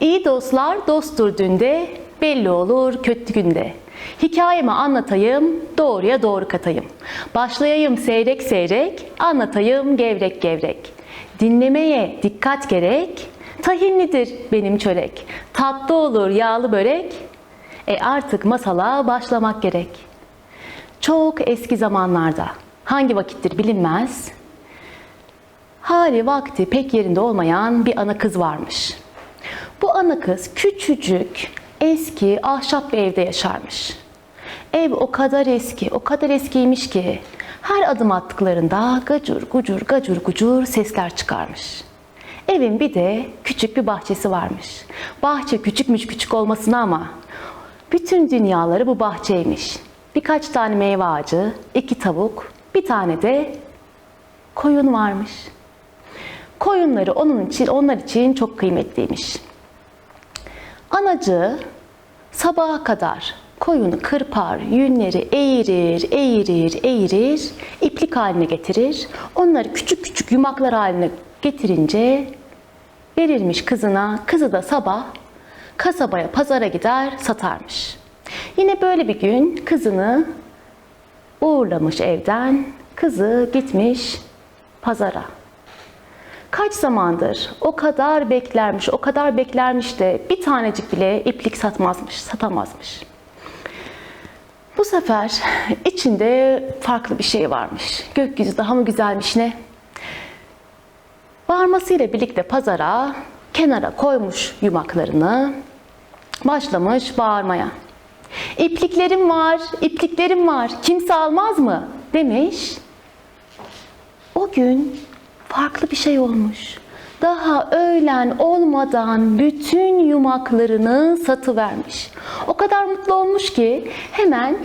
İyi dostlar dosttur dünde, belli olur kötü günde. Hikayemi anlatayım, doğruya doğru katayım. Başlayayım seyrek seyrek, anlatayım gevrek gevrek. Dinlemeye dikkat gerek, tahinlidir benim çörek. Tatlı olur yağlı börek, e artık masala başlamak gerek. Çok eski zamanlarda, hangi vakittir bilinmez, hali vakti pek yerinde olmayan bir ana kız varmış. Bu ana kız küçücük, eski, ahşap bir evde yaşarmış. Ev o kadar eski, o kadar eskiymiş ki her adım attıklarında gacur gucur gacur gucur sesler çıkarmış. Evin bir de küçük bir bahçesi varmış. Bahçe küçükmüş küçük olmasına ama bütün dünyaları bu bahçeymiş. Birkaç tane meyve ağacı, iki tavuk, bir tane de koyun varmış. Koyunları onun için, onlar için çok kıymetliymiş. Anacı sabaha kadar koyunu kırpar, yünleri eğirir, eğirir, eğirir, iplik haline getirir. Onları küçük küçük yumaklar haline getirince verirmiş kızına. Kızı da sabah kasabaya, pazara gider, satarmış. Yine böyle bir gün kızını uğurlamış evden. Kızı gitmiş pazara. Kaç zamandır o kadar beklermiş, o kadar beklermiş de bir tanecik bile iplik satmazmış, satamazmış. Bu sefer içinde farklı bir şey varmış. Gökyüzü daha mı güzelmiş ne? Varmasıyla birlikte pazara kenara koymuş yumaklarını, başlamış bağırmaya. İpliklerim var, ipliklerim var, kimse almaz mı? demiş. O gün farklı bir şey olmuş. Daha öğlen olmadan bütün yumaklarını satıvermiş. O kadar mutlu olmuş ki hemen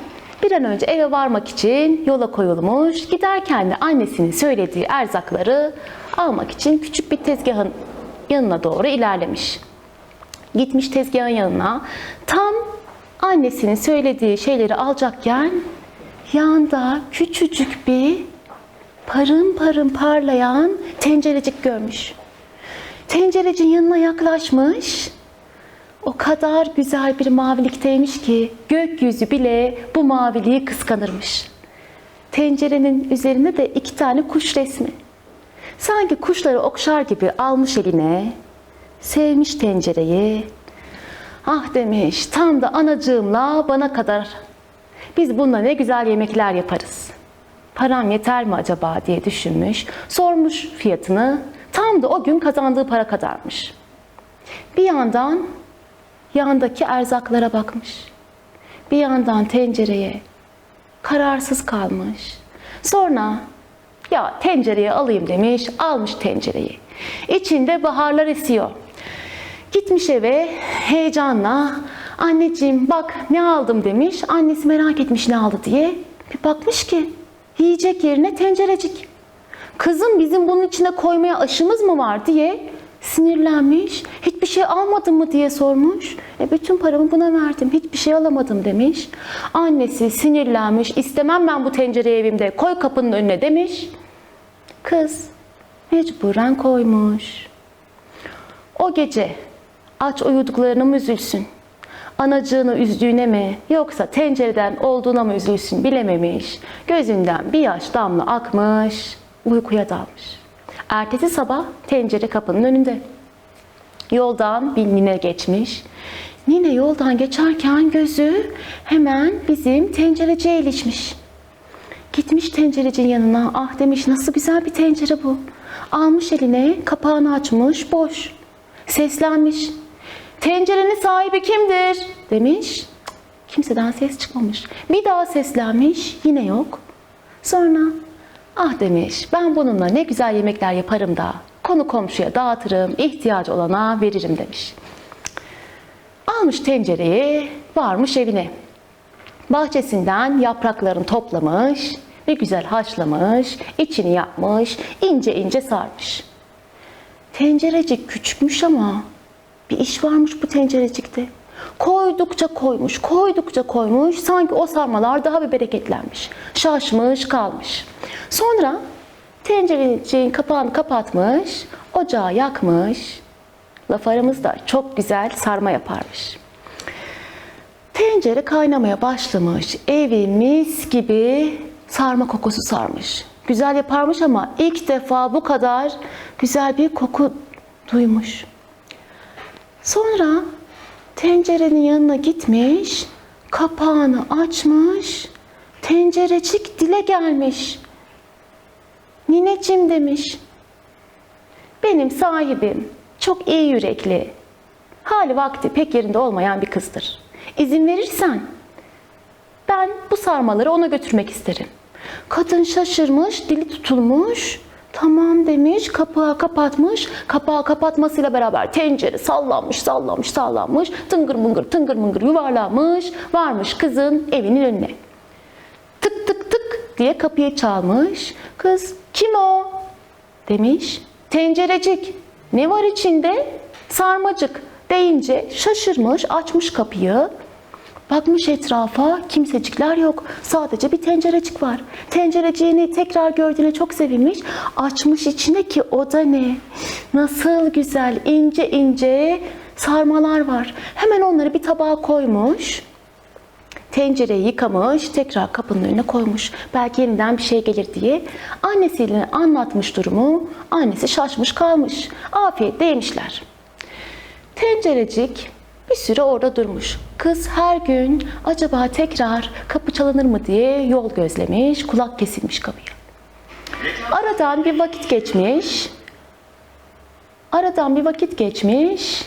bir an önce eve varmak için yola koyulmuş. Giderken de annesinin söylediği erzakları almak için küçük bir tezgahın yanına doğru ilerlemiş. Gitmiş tezgahın yanına. Tam annesinin söylediği şeyleri alacakken yanda küçücük bir parın parın parlayan tencerecik görmüş. Tencerecin yanına yaklaşmış. O kadar güzel bir mavilikteymiş ki gökyüzü bile bu maviliği kıskanırmış. Tencerenin üzerinde de iki tane kuş resmi. Sanki kuşları okşar gibi almış eline, sevmiş tencereyi. Ah demiş, tam da anacığımla bana kadar biz bununla ne güzel yemekler yaparız param yeter mi acaba diye düşünmüş. Sormuş fiyatını. Tam da o gün kazandığı para kadarmış. Bir yandan yandaki erzaklara bakmış. Bir yandan tencereye kararsız kalmış. Sonra ya tencereye alayım demiş, almış tencereyi. İçinde baharlar esiyor. Gitmiş eve heyecanla anneciğim bak ne aldım demiş. Annesi merak etmiş ne aldı diye. Bir bakmış ki yiyecek yerine tencerecik. Kızım bizim bunun içine koymaya aşımız mı var diye sinirlenmiş. Hiçbir şey almadın mı diye sormuş. E bütün paramı buna verdim. Hiçbir şey alamadım demiş. Annesi sinirlenmiş. İstemem ben bu tencereyi evimde. Koy kapının önüne demiş. Kız mecburen koymuş. O gece aç uyuduklarını mı üzülsün? Anacığını üzdüğüne mi yoksa tencereden olduğuna mı üzülsün bilememiş. Gözünden bir yaş damla akmış, uykuya dalmış. Ertesi sabah tencere kapının önünde. Yoldan bir nine geçmiş. Nine yoldan geçerken gözü hemen bizim tencereciye ilişmiş. Gitmiş tencerecinin yanına. Ah demiş nasıl güzel bir tencere bu. Almış eline kapağını açmış boş. Seslenmiş. Tencerenin sahibi kimdir? Demiş. Kimseden ses çıkmamış. Bir daha seslenmiş. Yine yok. Sonra ah demiş ben bununla ne güzel yemekler yaparım da konu komşuya dağıtırım, ihtiyacı olana veririm demiş. Almış tencereyi, varmış evine. Bahçesinden yapraklarını toplamış ve güzel haşlamış, içini yapmış, ince ince sarmış. Tencerecik küçükmüş ama bir iş varmış bu tencerecikte. Koydukça koymuş, koydukça koymuş. Sanki o sarmalar daha bir bereketlenmiş. Şaşmış kalmış. Sonra tencerenin kapağını kapatmış, ocağı yakmış. Laf aramızda çok güzel sarma yaparmış. Tencere kaynamaya başlamış. Evi mis gibi sarma kokusu sarmış. Güzel yaparmış ama ilk defa bu kadar güzel bir koku duymuş. Sonra tencerenin yanına gitmiş, kapağını açmış, tencerecik dile gelmiş. Nineciğim demiş. Benim sahibim çok iyi yürekli, hali vakti pek yerinde olmayan bir kızdır. İzin verirsen ben bu sarmaları ona götürmek isterim. Kadın şaşırmış, dili tutulmuş. Tamam demiş, kapağı kapatmış. Kapağı kapatmasıyla beraber tencere sallanmış, sallanmış, sallanmış. Tıngır mıngır, tıngır mıngır yuvarlanmış. Varmış kızın evinin önüne. Tık tık tık diye kapıyı çalmış. Kız kim o? Demiş. Tencerecik. Ne var içinde? Sarmacık deyince şaşırmış, açmış kapıyı. Bakmış etrafa, kimsecikler yok. Sadece bir tencerecik var. Tencereciğini tekrar gördüğüne çok sevinmiş. Açmış içine ki o da ne? Nasıl güzel, ince ince sarmalar var. Hemen onları bir tabağa koymuş. Tencereyi yıkamış, tekrar kapının önüne koymuş. Belki yeniden bir şey gelir diye. Annesiyle anlatmış durumu. Annesi şaşmış kalmış. Afiyetle yemişler. Tencerecik bir süre orada durmuş. Kız her gün acaba tekrar kapı çalınır mı diye yol gözlemiş, kulak kesilmiş kapıya. Aradan bir vakit geçmiş. Aradan bir vakit geçmiş.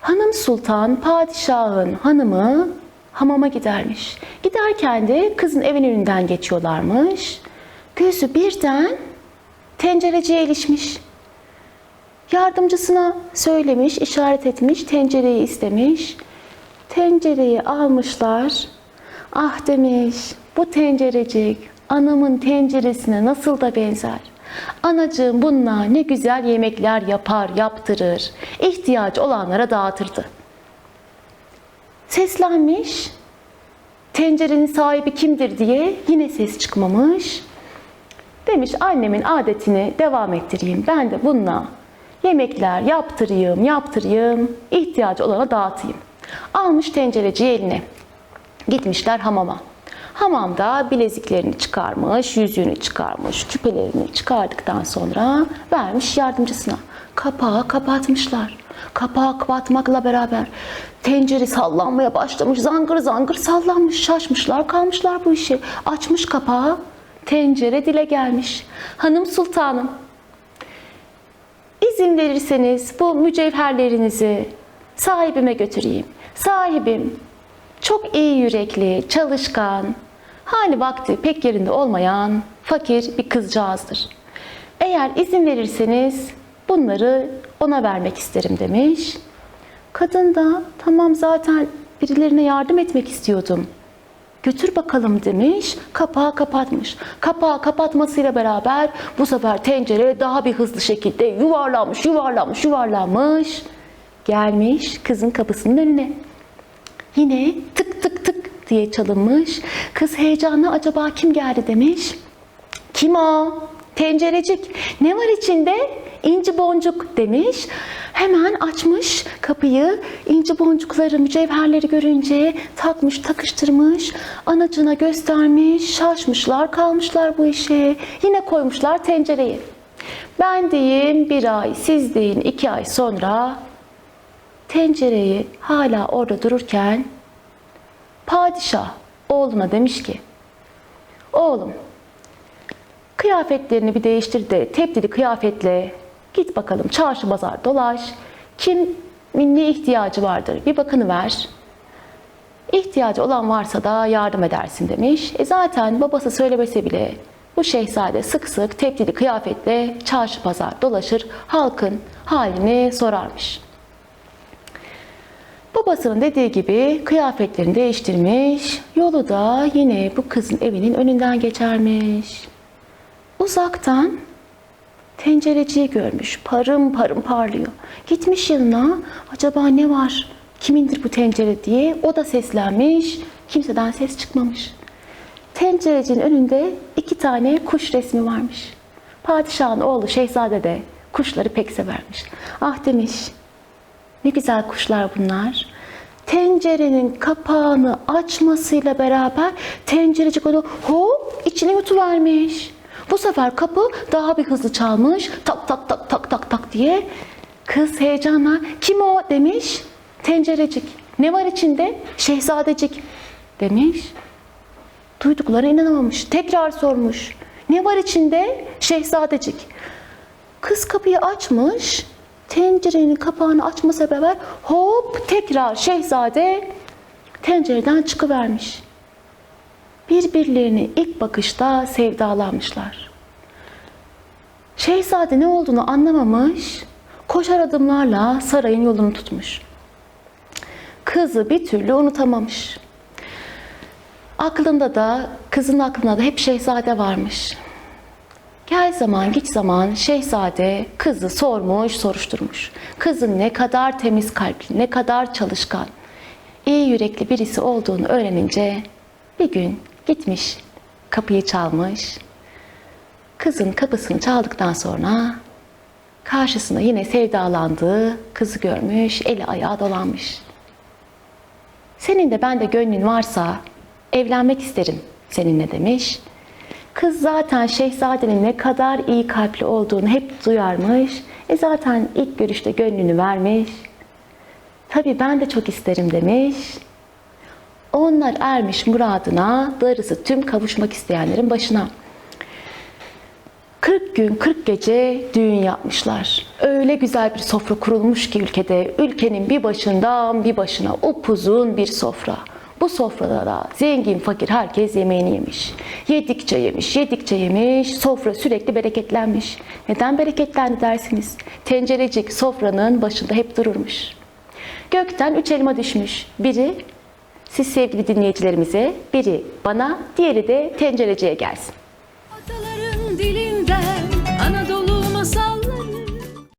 Hanım Sultan padişahın hanımı hamama gidermiş. Giderken de kızın evin önünden geçiyorlarmış. Gözü birden tencereciye ilişmiş. Yardımcısına söylemiş, işaret etmiş, tencereyi istemiş. Tencereyi almışlar. Ah demiş, bu tencerecik anamın tenceresine nasıl da benzer. Anacığım bununla ne güzel yemekler yapar, yaptırır. İhtiyacı olanlara dağıtırdı. Seslenmiş. Tencerenin sahibi kimdir diye yine ses çıkmamış. Demiş annemin adetini devam ettireyim. Ben de bununla yemekler yaptırayım, yaptırayım, ihtiyacı olana dağıtayım. Almış tencereciyi eline. Gitmişler hamama. Hamamda bileziklerini çıkarmış, yüzüğünü çıkarmış, küpelerini çıkardıktan sonra vermiş yardımcısına. Kapağı kapatmışlar. Kapağı kapatmakla beraber tencere sallanmaya başlamış. Zangır zangır sallanmış. Şaşmışlar kalmışlar bu işi. Açmış kapağı. Tencere dile gelmiş. Hanım sultanım İzin verirseniz bu mücevherlerinizi sahibime götüreyim. Sahibim çok iyi yürekli, çalışkan, hali vakti pek yerinde olmayan fakir bir kızcağızdır. Eğer izin verirseniz bunları ona vermek isterim demiş. Kadın da tamam zaten birilerine yardım etmek istiyordum. Götür bakalım demiş, kapağı kapatmış. Kapağı kapatmasıyla beraber bu sefer tencere daha bir hızlı şekilde yuvarlanmış, yuvarlanmış, yuvarlanmış. Gelmiş kızın kapısının önüne. Yine tık tık tık diye çalınmış. Kız heyecanla acaba kim geldi demiş. Kim o? Tencerecik. Ne var içinde? İnci boncuk demiş. Hemen açmış kapıyı. İnci boncukları, mücevherleri görünce takmış, takıştırmış. Anacına göstermiş. Şaşmışlar, kalmışlar bu işe. Yine koymuşlar tencereyi. Ben diyeyim bir ay, siz deyin iki ay sonra tencereyi hala orada dururken padişah oğluna demiş ki oğlum kıyafetlerini bir değiştir de tebdili kıyafetle git bakalım çarşı pazar dolaş. Kimin ne ihtiyacı vardır bir bakını ver. İhtiyacı olan varsa da yardım edersin demiş. E zaten babası söylemese bile bu şehzade sık sık tebdili kıyafetle çarşı pazar dolaşır, halkın halini sorarmış. Babasının dediği gibi kıyafetlerini değiştirmiş, yolu da yine bu kızın evinin önünden geçermiş. Uzaktan tencereciyi görmüş. Parım parım parlıyor. Gitmiş yanına. Acaba ne var? Kimindir bu tencere diye. O da seslenmiş. Kimseden ses çıkmamış. Tencerecinin önünde iki tane kuş resmi varmış. Padişahın oğlu şehzade de kuşları pek severmiş. Ah demiş, ne güzel kuşlar bunlar. Tencerenin kapağını açmasıyla beraber tencerecik onu hop içine yutuvermiş. Bu sefer kapı daha bir hızlı çalmış. Tak tak tak tak tak tak diye. Kız heyecanla kim o demiş. Tencerecik. Ne var içinde? Şehzadecik demiş. Duyduklarına inanamamış. Tekrar sormuş. Ne var içinde? Şehzadecik. Kız kapıyı açmış. Tencerenin kapağını açması beraber hop tekrar şehzade tencereden çıkıvermiş. Birbirlerini ilk bakışta sevdalanmışlar. Şehzade ne olduğunu anlamamış, koşar adımlarla sarayın yolunu tutmuş. Kızı bir türlü unutamamış. Aklında da, kızın aklında da hep şehzade varmış. Gel zaman git zaman şehzade kızı sormuş soruşturmuş. Kızın ne kadar temiz kalpli, ne kadar çalışkan, iyi yürekli birisi olduğunu öğrenince bir gün gitmiş kapıyı çalmış. Kızın kapısını çaldıktan sonra karşısına yine sevdalandığı kızı görmüş, eli ayağı dolanmış. Senin de bende gönlün varsa evlenmek isterim seninle demiş. Kız zaten şehzadenin ne kadar iyi kalpli olduğunu hep duyarmış. E zaten ilk görüşte gönlünü vermiş. Tabii ben de çok isterim demiş. Onlar ermiş muradına, darısı tüm kavuşmak isteyenlerin başına. 40 gün 40 gece düğün yapmışlar. Öyle güzel bir sofra kurulmuş ki ülkede. Ülkenin bir başından bir başına upuzun bir sofra. Bu sofrada da zengin fakir herkes yemeğini yemiş. Yedikçe yemiş, yedikçe yemiş. Sofra sürekli bereketlenmiş. Neden bereketlendi dersiniz? Tencerecik sofranın başında hep dururmuş. Gökten üç elma düşmüş. Biri siz sevgili dinleyicilerimize, biri bana, diğeri de tencereciye gelsin.